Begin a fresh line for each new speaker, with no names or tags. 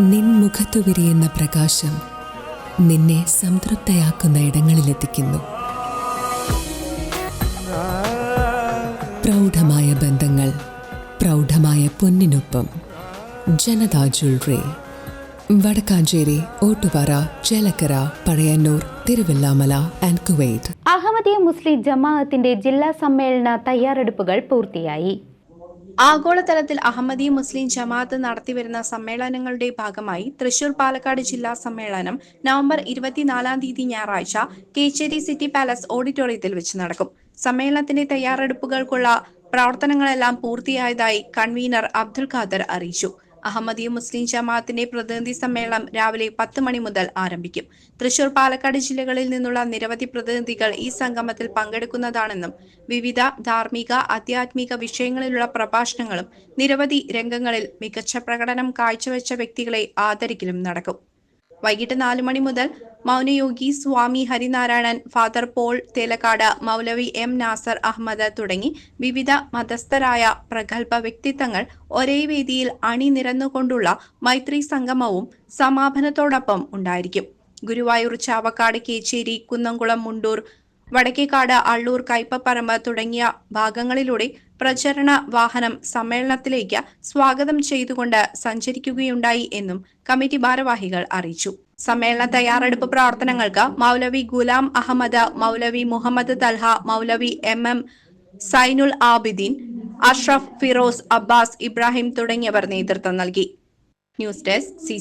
നിൻ മുഖത്തു വിരിയുന്ന പ്രകാശം നിന്നെ സംതൃപ്തയാക്കുന്ന ഇടങ്ങളിലെത്തിക്കുന്നു. പ്രൗഢമായ ബന്ധങ്ങൾ പ്രൗഢമായ പൊന്നിനൊപ്പം. Janatha jewellery. Vadakkanchery Ottupara Chelakkara Pazhayannur Thiruvilwamala and Kuwait
Ahmadiyya മുസ്ലിം ജമാഅത്തിന്റെ ജില്ലാ സമ്മേളന തയ്യാറെടുപ്പുകൾ പൂർത്തിയായി.
ആഗോളതലത്തിൽ അഹമ്മദി മുസ്ലിം ജമാഅത്ത് നടത്തിവരുന്ന സമ്മേളനങ്ങളുടെ ഭാഗമായി തൃശൂർ പാലക്കാട് ജില്ലാ സമ്മേളനം നവംബർ ഇരുപത്തിനാലാം തീയതി ഞായറാഴ്ച കേച്ചേരി സിറ്റി പാലസ് ഓഡിറ്റോറിയത്തിൽ വെച്ച് നടക്കും. സമ്മേളനത്തിന്റെ തയ്യാറെടുപ്പുകൾക്കുള്ള പ്രവർത്തനങ്ങളെല്ലാം പൂർത്തിയായതായി കൺവീനർ അബ്ദുൽ ഖാദർ അറിയിച്ചു. അഹമ്മദീയ മുസ്ലിം ജമാഅത്തിന്റെ പ്രതിനിധി സമ്മേളനം രാവിലെ പത്ത് മണി മുതൽ ആരംഭിക്കും. തൃശൂർ പാലക്കാട് ജില്ലകളിൽ നിന്നുള്ള നിരവധി പ്രതിനിധികൾ ഈ സംഗമത്തിൽ പങ്കെടുക്കുന്നതാണെന്നും വിവിധ ധാർമ്മിക ആധ്യാത്മിക വിഷയങ്ങളിലുള്ള പ്രഭാഷണങ്ങളും നിരവധി രംഗങ്ങളിൽ മികച്ച പ്രകടനം കാഴ്ചവെച്ച വ്യക്തികളെ ആദരിക്കലും നടക്കും. വൈകിട്ട് നാലു മണി മുതൽ മൗനയോഗി സ്വാമി ഹരിനാരായണൻ ഫാദർ പോൾ തേലക്കാട് മൗലവി എം നാസർ അഹമ്മദ് തുടങ്ങി വിവിധ മതസ്ഥരായ പ്രഗത്ഭ വ്യക്തിത്വങ്ങൾ ഒരേ വേദിയിൽ അണിനിരന്നുകൊണ്ടുള്ള മൈത്രി സംഗമവും സമാപനത്തോടൊപ്പം ഉണ്ടായിരിക്കും. ഗുരുവായൂർ ചാവക്കാട് കേച്ചേരി കുന്നംകുളം മുണ്ടൂർ വടക്കേക്കാട് അള്ളൂർ കയ്പപ്പറമ്പ് തുടങ്ങിയ ഭാഗങ്ങളിലൂടെ പ്രചരണ വാഹനം സമ്മേളനത്തിലേക്ക് സ്വാഗതം ചെയ്തുകൊണ്ട് സഞ്ചരിക്കുകയുണ്ടായി എന്നും കമ്മിറ്റി ഭാരവാഹികൾ അറിയിച്ചു. സമ്മേളന തയ്യാറെടുപ്പ് പ്രവർത്തനങ്ങൾക്ക് മൗലവി ഗുലാം അഹമ്മദ് മൗലവി മുഹമ്മദ് തൽഹ മൗലവി എം എം സൈനുൽ ആബിദീൻ അഷ്റഫ് ഫിറോസ് അബ്ബാസ് ഇബ്രാഹിം തുടങ്ങിയവർ നേതൃത്വം നൽകി. News desk C